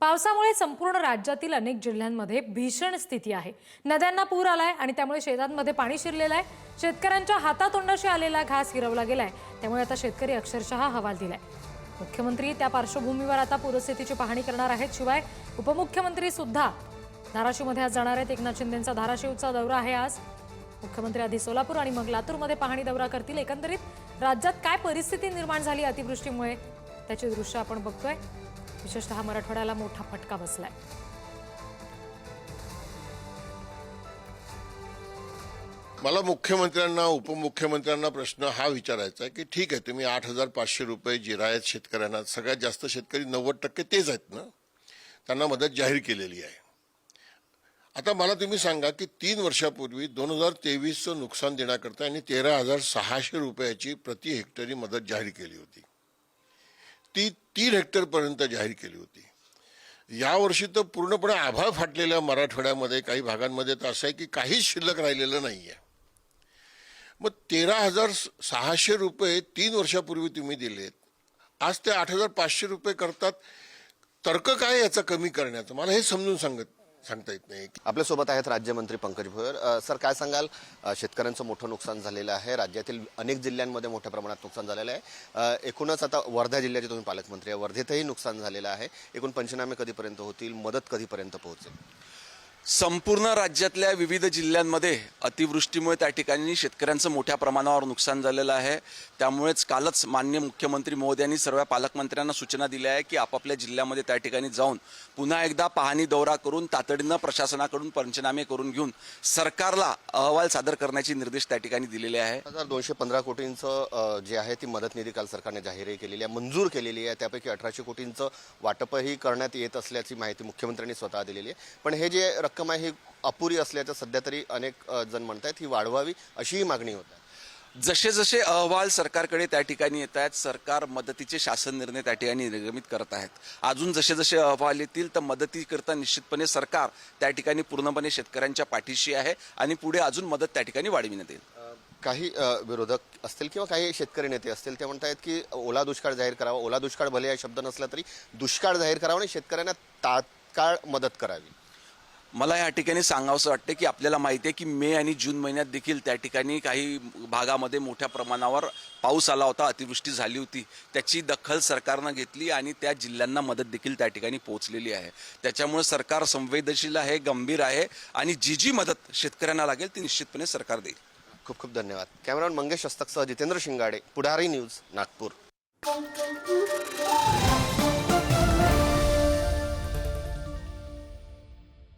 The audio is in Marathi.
पावसामुळे संपूर्ण राज्यातील अनेक जिल्ह्यांमध्ये भीषण स्थिती आहे. नद्यांना पूर आलाय आणि त्यामुळे शेतांमध्ये पाणी शिरलेलं आहे. शेतकऱ्यांच्या हातातोंडाशी आलेला घास हिरवला गेलाय. त्यामुळे आता शेतकरी अक्षरशः हवाल दिलाय. मुख्यमंत्री त्या पार्श्वभूमीवर आता पूरस्थितीची पाहणी करणार आहेत. शिवाय उपमुख्यमंत्री सुद्धा धाराशिवमध्ये आज जाणार आहेत. एकनाथ शिंदेचा धाराशिवचा दौरा आहे आज. मुख्यमंत्री आधी सोलापूर आणि मग लातूरमध्ये पाहणी दौरा करतील. एकंदरीत राज्यात काय परिस्थिती निर्माण झाली अतिवृष्टीमुळे? त्याची दृश्य आपण बघतोय. विशेषतः मराठवाड्याला मोठा फटका बसलाय. मला मुख्यमंत्र्यांना उपमुख्यमंत्र्यांना प्रश्न हा विचारायचा आहे की ठीक आहे तुम्ही आठ हजार पाचशे रुपये जिरायत शेतकऱ्यांना सगळ्यात जास्त शेतकरी नव्वद टक्के तेच आहेत ना? त्यांना मदत जाहीर केलेली आहे. आता मला तुम्ही सांगा की तीन वर्षापूर्वी दोन हजार तेवीसचं नुकसान देण्याकरता यांनी तेरा हजार सहाशे रुपयाची प्रति हेक्टरी मदत जाहीर केली होती. ती तीन हेक्टरपर्यंत जाहीर केली होती. यावर्षी तर पूर्णपणे आभाळ फाटलेल्या मराठवाड्यामध्ये काही भागांमध्ये तर असं आहे की काहीच शिल्लक राहिलेलं नाही आहे मग तेरा हजार सहाशे रुपये तीन वर्षापूर्वी तुम्ही दिलेत. आज ते आठ हजार पाचशे रुपये करतात. तर्क काय याचा कमी करण्याचं? मला हे समजून सांगत सांगता येत नाही. आपल्यासोबत आहेत राज्यमंत्री पंकज भोयर. सर काय सांगाल? शेतकऱ्यांचं मोठं नुकसान झालेलं आहे. राज्यातील अनेक जिल्ह्यांमध्ये मोठ्या प्रमाणात नुकसान झालेलं आहे. एकूणच आता वर्धा जिल्ह्याचे तुम्ही पालकमंत्री आहे. वर्धेतही नुकसान झालेलं आहे. एकूण पंचनामे कधीपर्यंत होतील? मदत कधीपर्यंत पोहोचेल? संपूर्ण राज्यातल्या विविध जिल्ह्यांमध्ये अतिवृष्टीमुळे त्या ठिकाणी शेतकऱ्यांचं मोठ्या प्रमाणावर नुकसान झालेलं आहे. त्यामुळेच कालच मान्य मुख्यमंत्री महोदयांनी सर्व पालकमंत्र्यांना सूचना दिल्या आहे की आपापल्या जिल्ह्यामध्ये त्या ठिकाणी जाऊन पुन्हा एकदा पाहणी दौरा करून तातडीनं प्रशासनाकडून पंचनामे करून घेऊन सरकारला अहवाल सादर करण्याचे निर्देश त्या ठिकाणी दिलेले आहे. हजार दोनशे पंधरा कोटींचं जे आहे ती मदत निधी काल सरकारने जाहीरही केलेली आहे मंजूर केलेली आहे. त्यापैकी अठराशे कोटींचं वाटपही करण्यात येत असल्याची माहिती मुख्यमंत्र्यांनी स्वतः दिलेली आहे. पण हे जे रक्कम आहे ही अपुरी असल्याचं सध्या तरी अनेक जण म्हणतात ही वाढवावी अशीही मागणी होत आहे. जसे जसे अहवाल सरकारकडे त्या ठिकाणी येत आहेत सरकार मदतीचे शासन निर्णय त्या ठिकाणी निर्गमित करत आहेत. अजून जसे जसे अहवाल येतील तर मदतीकरता निश्चितपणे सरकार त्या ठिकाणी पूर्णपणे शेतकऱ्यांच्या पाठीशी आहे आणि पुढे अजून मदत त्या ठिकाणी वाढविण्यात येईल. काही विरोधक असतील किंवा काही शेतकरी नेते असतील ते म्हणतायत की ओला दुष्काळ जाहीर करावा. ओला दुष्काळ भले हा शब्द नसला तरी दुष्काळ जाहीर करावा आणि शेतकऱ्यांना तात्काळ मदत करावी. मला या ठिकाणी सांगावंसं वाटतं की आपल्याला माहिती आहे की मे आणि जून महिन्यात देखील त्या ठिकाणी काही भागामध्ये मोठ्या प्रमाणावर पाऊस आला होता अतिवृष्टी झाली होती. त्याची दखल सरकारनं घेतली आणि त्या जिल्ह्यांना मदत देखील त्या ठिकाणी पोहोचलेली आहे. त्याच्यामुळे सरकार संवेदनशील आहे गंभीर आहे आणि जी जी मदत शेतकऱ्यांना लागेल ती निश्चितपणे सरकार देईल. खूप खूप धन्यवाद. कॅमेरामॅन मंगेश हस्तकसह जितेंद्र शिंगाडे पुढारी न्यूज नागपूर.